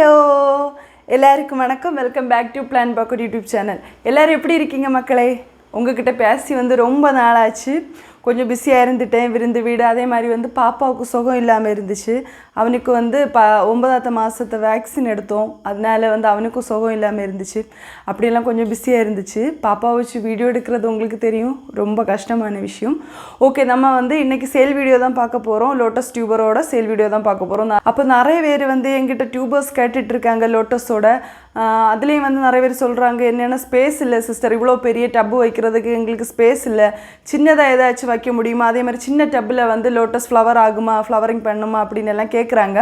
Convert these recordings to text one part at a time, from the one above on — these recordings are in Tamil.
ஹலோ. எல்லாருக்கும் வணக்கம். Welcome back to Plan Pocket YouTube channel எல்லோரும் எப்படி இருக்கீங்க மக்களே? உங்ககிட்ட பேசி வந்து ரொம்ப நாளாச்சு. கொஞ்சம் பிஸியாக இருந்துட்டேன் விருந்து வீடு அதே மாதிரி வந்து பாப்பாவுக்கு சுகம் இல்லாமல் இருந்துச்சு. அவனுக்கு வந்து ப ஒன்பதாத்த மாதத்தை வேக்சின் எடுத்தோம். அதனால வந்து அவனுக்கும் சுகம் இல்லாமல் இருந்துச்சு. அப்படியெல்லாம் கொஞ்சம் பிஸியாக இருந்துச்சு. பாப்பாவை வச்சு வீடியோ எடுக்கிறது உங்களுக்கு தெரியும். ரொம்ப கஷ்டமான விஷயம். ஓகே நம்ம வந்து இன்றைக்கி சேல் வீடியோ தான் பார்க்க போகிறோம் லோட்டஸ் டியூபரோட சேல் வீடியோ தான் பார்க்க போகிறோம் அப்போ நிறைய பேர் வந்து எங்கிட்ட டியூபர்ஸ் கேட்டுட்ருக்காங்க லோட்டஸோட அதுலேயும் வந்து நிறைய பேர் சொல்கிறாங்க என்னென்னா ஸ்பேஸ் இல்லை சிஸ்டர் இவ்வளோ பெரிய டப்பு வைக்கிறதுக்கு எங்களுக்கு ஸ்பேஸ் இல்லை. சின்னதாக ஏதாச்சும் வைக்க முடியுமா? அதே மாதிரி சின்ன டப்பில் வந்து லோட்டஸ் ஃப்ளவர் ஆகுமா? ஃப்ளவரிங் பண்ணுமா? அப்படின்னு எல்லாம் கேட்குறாங்க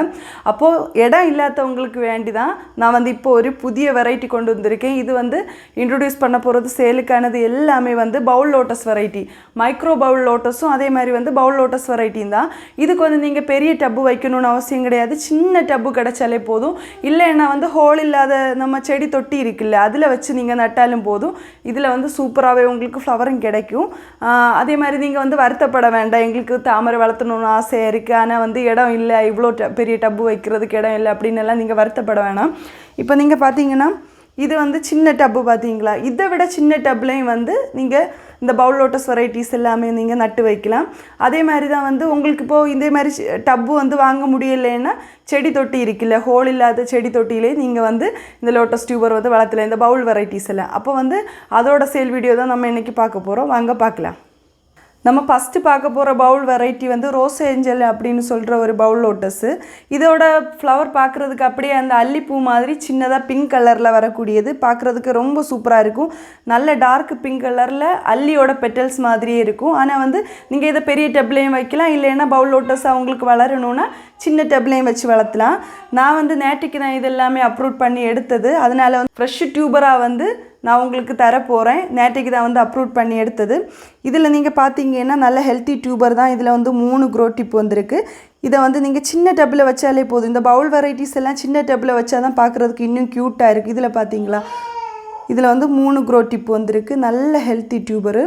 அப்போது இடம் இல்லாதவங்களுக்கு வேண்டி தான் நான் வந்து இப்போ ஒரு புதிய வெரைட்டி கொண்டு வந்திருக்கேன். இது வந்து இன்ட்ரடியூஸ் பண்ண போகிறது சேலுக்கானது எல்லாமே வந்து bowl lotus variety micro bowl லோட்டஸும் அதே மாதிரி வந்து பவுல் லோட்டஸ் வெரைட்டியும் தான். இதுக்கு வந்து நீங்கள் பெரிய டப்பு வைக்கணும்னு அவசியம் கிடையாது. சின்ன டப்பு கிடைச்சாலே போதும். இல்லைன்னா வந்து ஹோல் இல்லாத நம்ம செடி தொட்டி இருக்குல்ல அதில் வச்சு நீங்கள் நட்டாலும் போதும். இதில் வந்து சூப்பராகவே உங்களுக்கு ஃப்ளவரும் கிடைக்கும். அதே மாதிரி நீங்கள் வந்து வருத்தப்பட வேண்டாம். எங்களுக்கு தாமரை வளர்த்தணும்னு ஆசையாக இருக்குது ஆனால் வந்து இடம் இல்லை இவ்வளோ ட- பெரிய டப்பு வைக்கிறதுக்கு இடம் இல்லை அப்படின்னு எல்லாம் நீங்கள் வருத்தப்பட வேணாம். இப்போ நீங்கள் பார்த்தீங்கன்னா இது வந்து சின்ன டப்பு பார்த்தீங்களா இதை விட சின்ன டப்லேயும் வந்து நீங்கள் இந்த பவுல் லோட்டஸ் வெரைட்டிஸ் எல்லாமே நீங்கள் நட்டு வைக்கலாம். அதே மாதிரி தான் வந்து உங்களுக்கு இப்போது இதே மாதிரி டப்பு வந்து வாங்க முடியலைன்னா செடி தொட்டி இருக்குல்ல ஹோல் இல்லாத செடி தொட்டியிலே நீங்கள் வந்து இந்த லோட்டஸ் டியூபர் வந்து வளர்த்தல இந்த பவுல் வெரைட்டிஸ் எல்லாம். அப்போ வந்து அதோட சேல் வீடியோ தான் நம்ம இன்றைக்கி பார்க்க போகிறோம் வாங்க பார்க்கலாம். நம்ம ஃபஸ்ட்டு பார்க்க போகிற பவுல் வெரைட்டி வந்து ரோஸ் ஏஞ்சல் அப்படின்னு சொல்கிற ஒரு பவுல் லோட்டஸு இதோட ஃப்ளவர் பார்க்குறதுக்கு அப்படியே அந்த அல்லிப்பூ மாதிரி சின்னதாக பிங்க் கலரில் வரக்கூடியது. பார்க்குறதுக்கு ரொம்ப சூப்பராக இருக்கும். நல்ல டார்க் பிங்க் கலரில் அல்லியோட பெட்டல்ஸ் மாதிரியே இருக்கும். ஆனால் வந்து நீங்கள் இதை பெரிய டப்லையும் வைக்கலாம். இல்லைன்னா பவுல் லோட்டஸ் அவங்களுக்கு வளரணும்னா சின்ன டப்லையும் வச்சு வளர்த்தலாம். நான் வந்து நேற்றுக்கு தான் இது எல்லாமே பண்ணி எடுத்தது. அதனால் வந்து ஃப்ரெஷ் டியூபராக வந்து நான் உங்களுக்கு தர போகிறேன் நேற்றைக்கு தான் வந்து அப்ரூவ் பண்ணி எடுத்தது. இதில் நீங்கள் பார்த்தீங்கன்னா நல்ல ஹெல்த்தி டியூபர் தான் இதில் வந்து மூணு க்ரோ டிப் வந்திருக்கு. இதை வந்து நீங்கள் சின்ன டப்பில் வச்சாலே போதும். இந்த பவுல் வெரைட்டிஸ் எல்லாம் சின்ன டப்பில் வச்சா தான் பார்க்குறதுக்கு இன்னும் க்யூட்டாக இருக்குது இதில் பார்த்தீங்களா இதில் வந்து மூணு க்ரோ டிப் வந்திருக்கு. நல்ல ஹெல்த்தி டியூபரு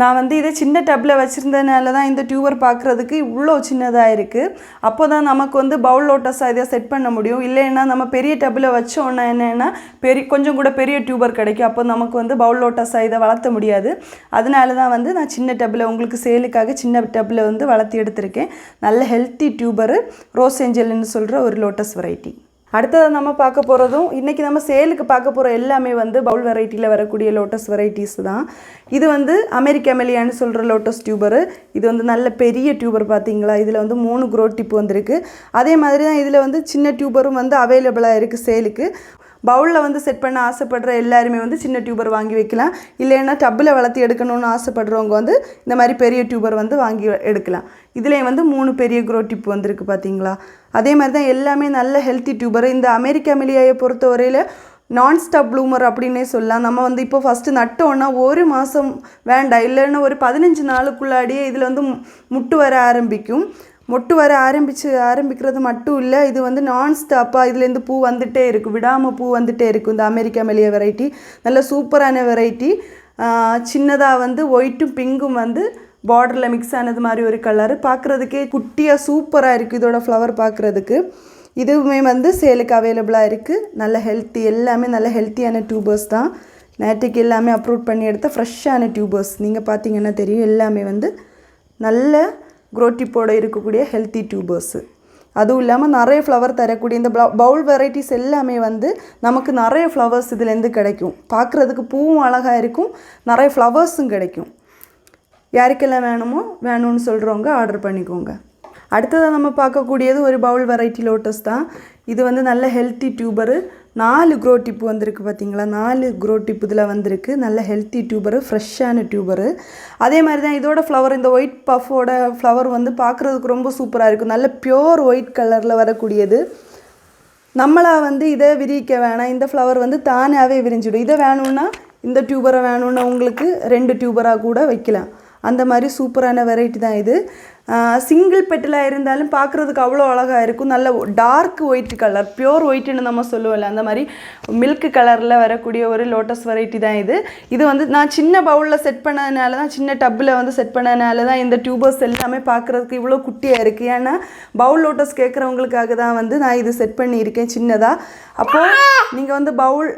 நான் வந்து இதை சின்ன டப்பில் வச்சுருந்ததுனால தான் இந்த டியூபர் பார்க்குறதுக்கு இவ்வளோ சின்னதாக இருக்குது அப்போ தான் நமக்கு வந்து பவுல் லோட்டஸாக இதை செட் பண்ண முடியும். இல்லைன்னா நம்ம பெரிய டப்பில் வச்சோன்னா என்னென்னா பெரிய கொஞ்சம் கூட பெரிய டியூபர் கிடைக்கும். அப்போ நமக்கு வந்து பவுல் லோட்டஸாக இதை வளர்த்த முடியாது. அதனால தான் வந்து நான் சின்ன டப்பில் உங்களுக்கு சேலுக்காக சின்ன டப்பில் வந்து வளர்த்தி எடுத்திருக்கேன். நல்ல ஹெல்த்தி டியூபரு ரோஸ் ஏஞ்சல்னு சொல்கிற ஒரு லோட்டஸ் வெரைட்டி அடுத்தது நம்ம பார்க்க போகிறதும் இன்றைக்கி நம்ம சேலுக்கு பார்க்க போகிற எல்லாமே வந்து பவுல் வெரைட்டியில் வரக்கூடிய லோட்டஸ் வெரைட்டிஸ் தான். இது வந்து அமெரிக்க மெலியான்னு சொல்கிற லோட்டஸ் டியூபரு இது வந்து நல்ல பெரிய டியூபர் பார்த்தீங்களா? இதில் வந்து மூணு க்ரோ டிப் வந்திருக்கு. அதே மாதிரி தான் இதில் வந்து சின்ன டியூபரும் வந்து அவைலபிளாக இருக்குது சேலுக்கு. பவுலில் வந்து செட் பண்ண ஆசைப்படுற எல்லாருமே வந்து சின்ன டியூபர் வாங்கி வைக்கலாம். இல்லைன்னா டப்பில் வளர்த்து எடுக்கணும்னு ஆசைப்படுறவங்க வந்து இந்த மாதிரி பெரிய டியூபர் வந்து வாங்கி எடுக்கலாம். இதுலேயும் வந்து மூணு பெரிய க்ரோ டிப் வந்திருக்கு பார்த்தீங்களா அதே மாதிரி தான் எல்லாமே நல்ல ஹெல்த்தி டியூபர் இந்த அமெரிக்கா மிலியாயை பொறுத்தவரையில் நான் ஸ்டாப் ப்ளூமர் அப்படின்னே சொல்லலாம். நம்ம வந்து இப்போ ஃபஸ்ட்டு நட்டோன்னா ஒரு மாதம் வேண்டாம். இல்லைன்னா ஒரு பதினஞ்சு நாளுக்குள்ளாடியே இதில் வந்து மு- முட்டு வர ஆரம்பிக்கும். மொட்டு வர ஆரம்பிச்சு ஆரம்பிக்கிறது மட்டும் இல்லை இது வந்து நான் ஸ்டாப்பாக இதுலேருந்து பூ வந்துகிட்டே இருக்குது விடாமல் பூ வந்துகிட்டே இருக்குது இந்த அமெரிக்கா மெலிய வெரைட்டி நல்ல சூப்பரான வெரைட்டி சின்னதாக வந்து ஒயிட்டும் பிங்கும் வந்து பார்டரில் மிக்ஸ் ஆனது மாதிரி ஒரு கலரு பார்க்குறதுக்கே குட்டியாக சூப்பராக இருக்குது இதோட ஃப்ளவர் பார்க்குறதுக்கு இதுவுமே வந்து சேலுக்கு அவைலபிளாக இருக்குது நல்ல ஹெல்த்தி எல்லாமே நல்ல ஹெல்த்தியான டியூபர்ஸ் தான். நேற்றுக்கு எல்லாமே அப்ரூவ் பண்ணி எடுத்த ஃப்ரெஷ்ஷான டியூபர்ஸ் நீங்கள் பார்த்தீங்கன்னா தெரியும் எல்லாமே வந்து நல்ல குரோட்டிப்போட இருக்கக்கூடிய ஹெல்த்தி டியூபர்ஸு அதுவும் இல்லாமல் நிறைய ஃப்ளவர் தரக்கூடிய இந்த பவுல் வெரைட்டிஸ் எல்லாமே வந்து நமக்கு நிறைய ஃப்ளவர்ஸ் இதுலேருந்து கிடைக்கும். பார்க்குறதுக்கு பூவும் அழகாக இருக்கும் நிறைய ஃப்ளவர்ஸும் கிடைக்கும். யாருக்கெல்லாம் வேணுமோ வேணும்னு சொல்கிறவங்க ஆர்டர் பண்ணிக்கோங்க. அடுத்ததாக நம்ம பார்க்கக்கூடியது ஒரு பவுல் வெரைட்டி லோட்டஸ் தான். இது வந்து நல்ல ஹெல்த்தி டியூபரு நாலு க்ரோ டிப்பு வந்திருக்கு பார்த்தீங்களா? நாலு க்ரோ டிப் இதில் வந்திருக்கு. நல்ல ஹெல்த்தி டியூபரு ஃப்ரெஷ்ஷான டியூபரு அதே மாதிரி தான் இதோட ஃப்ளவர் இந்த ஒயிட் பஃபோட ஃப்ளவர் வந்து பார்க்குறதுக்கு ரொம்ப சூப்பராக இருக்கும் நல்ல பியோர் ஒயிட் கலரில் வரக்கூடியது. நம்மளாக வந்து இதை விரிக்க வேணாம். இந்த ஃப்ளவர் வந்து தானாகவே விரிஞ்சிடும். இதை வேணும்னா இந்த டியூபரை வேணும்னா உங்களுக்கு ரெண்டு டியூபராக கூட வைக்கலாம். அந்த மாதிரி சூப்பரான வெரைட்டி தான் இது. சிங்கிள் பெட்டிலாக இருந்தாலும் பார்க்குறதுக்கு அவ்வளோ அழகாக இருக்கும். நல்ல டார்க் ஒயிட் கலர் பியோர் ஒயிட்னு நம்ம சொல்லுவோம்ல அந்த மாதிரி மில்க் கலரில் வரக்கூடிய ஒரு லோட்டஸ் வெரைட்டி தான் இது. இது வந்து நான் சின்ன பவுலில் செட் பண்ணதுனால தான் சின்ன டப்பில் வந்து செட் பண்ணதுனால தான் இந்த டியூபர்ஸ் எல்லாமே பார்க்குறதுக்கு இவ்வளோ குட்டியாக இருக்குது ஏன்னா பவுல் லோட்டஸ் கேட்குறவங்களுக்காக தான் வந்து நான் இது செட் பண்ணியிருக்கேன் சின்னதாக அப்போது நீங்கள் வந்து பவுல்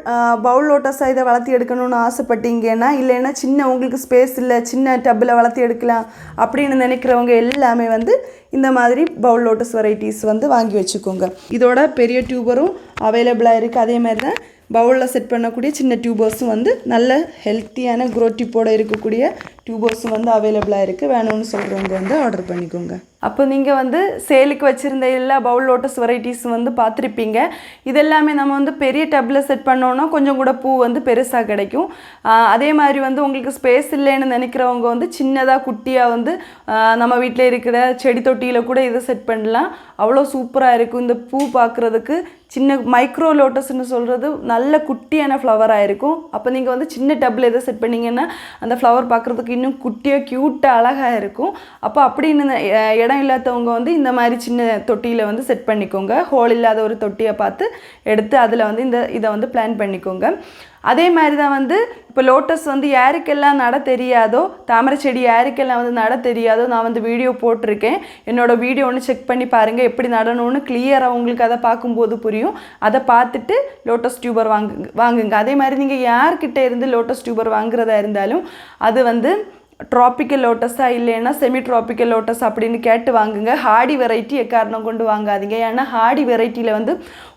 பவுல் லோட்டஸாக இதை வளர்த்தி எடுக்கணும்னு ஆசைப்பட்டீங்கன்னா இல்லைன்னா சின்ன உங்களுக்கு ஸ்பேஸ் இல்லை சின்ன டப்பில் வளர்த்தி எடுக்கலாம் அப்படின்னு நினைக்கிறவங்க எல்லாம் வந்து இந்த மாதிரி பவுல் லோட்டஸ் வெரைட்டிஸ் வந்து வாங்கி வச்சுக்கோங்க. இதோட பெரிய டியூபரும் அவைலபிளாக இருக்குது அதே மாதிரி தான் பவுலில் செட் பண்ணக்கூடிய சின்ன டியூபர்ஸும் வந்து நல்ல ஹெல்த்தியான குரோட்டிப்போட இருக்கக்கூடிய டியூபர்ஸும் வந்து அவைலபிளாக இருக்குது வேணும்னு சொல்கிறவங்க வந்து ஆர்டர் பண்ணிக்கோங்க. அப்போ நீங்கள் வந்து சேலுக்கு வச்சுருந்த எல்லா பவுல் லோட்டஸ் வெரைட்டிஸ் வந்து பார்த்துருப்பீங்க. இதெல்லாமே நம்ம வந்து பெரிய டப்பில் செட் பண்ணோன்னா கொஞ்சம் கூட பூ வந்து பெருசாக கிடைக்கும். அதே மாதிரி வந்து உங்களுக்கு ஸ்பேஸ் இல்லைன்னு நினைக்கிறவங்க வந்து சின்னதாக குட்டியாக வந்து நம்ம வீட்டில் இருக்கிற செடி தொட்டியில் கூட இதை செட் பண்ணலாம். அவ்வளோ சூப்பராக இருக்கும். இந்த பூ பார்க்குறதுக்கு சின்ன மைக்ரோ லோட்டஸ்னு சொல்கிறது நல்ல குட்டியான ஃப்ளவராக இருக்கும். அப்போ நீங்கள் வந்து சின்ன டப்பில் எதை செட் பண்ணீங்கன்னா அந்த ஃப்ளவர் பார்க்குறதுக்கு இன்னும் குட்டியாக க்யூட்டாக அழகாக இருக்கும். அப்போ அப்படின்னு இடம் இல்லாதவங்க வந்து இந்த மாதிரி சின்ன தொட்டியில் வந்து செட் பண்ணிக்கோங்க. ஹோல் இல்லாத ஒரு தொட்டியை பார்த்து எடுத்து அதில் வந்து இந்த இதை வந்து பிளான் பண்ணிக்கோங்க. அதே மாதிரி தான் வந்து இப்போ லோட்டஸ் வந்து யாருக்கெல்லாம் நட தெரியாதோ தாமரை செடி யாருக்கெல்லாம் வந்து நட தெரியாதோ நான் வந்து வீடியோ போட்டிருக்கேன். என்னோட வீடியோ ஒன்று செக் பண்ணி பாருங்கள் எப்படி நடணும்னு கிளியராக உங்களுக்கு அதை பார்க்கும்போது புரியும். அதை பார்த்துட்டு லோட்டஸ் டியூபர் வாங்குங்க வாங்குங்க. அதே மாதிரி நீங்கள் யார்கிட்ட இருந்து லோட்டஸ் டியூபர் வாங்குறதா இருந்தாலும் அது வந்து ட்ராபிக்கல் லோட்டஸா இல்லைன்னா செமி ட்ராபிக்கல் லோட்டஸ் அப்படின்னு கேட்டு வாங்குங்க. ஹார்டி வெரைட்டி எக்காரணம் கொண்டு வாங்காதீங்க. ஏன்னா ஹார்டி வெரைட்டியில் வந்து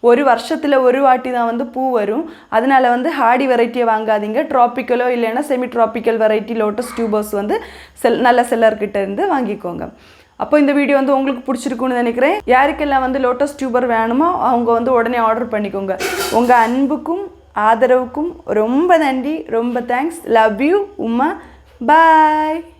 ஒரு வருஷத்தில் ஒரு வாட்டி தான் வந்து பூ வரும். அதனால வந்து ஹார்டி வெரைட்டியை வாங்காதீங்க. ட்ராபிக்கலோ இல்லைன்னா semi tropical variety lotus tubers வந்து செல் நல்ல செல்லர்கிட்ட இருந்து வாங்கிக்கோங்க. அப்போ இந்த வீடியோ வந்து உங்களுக்கு பிடிச்சிருக்குன்னு நினைக்கிறேன். யாருக்கெல்லாம் வந்து லோட்டஸ் டியூபர் வேணுமோ அவங்க வந்து உடனே ஆர்டர் பண்ணிக்கோங்க. உங்கள் அன்புக்கும் ஆதரவுக்கும் ரொம்ப நன்றி. ரொம்ப thanks love you Uma. Bye.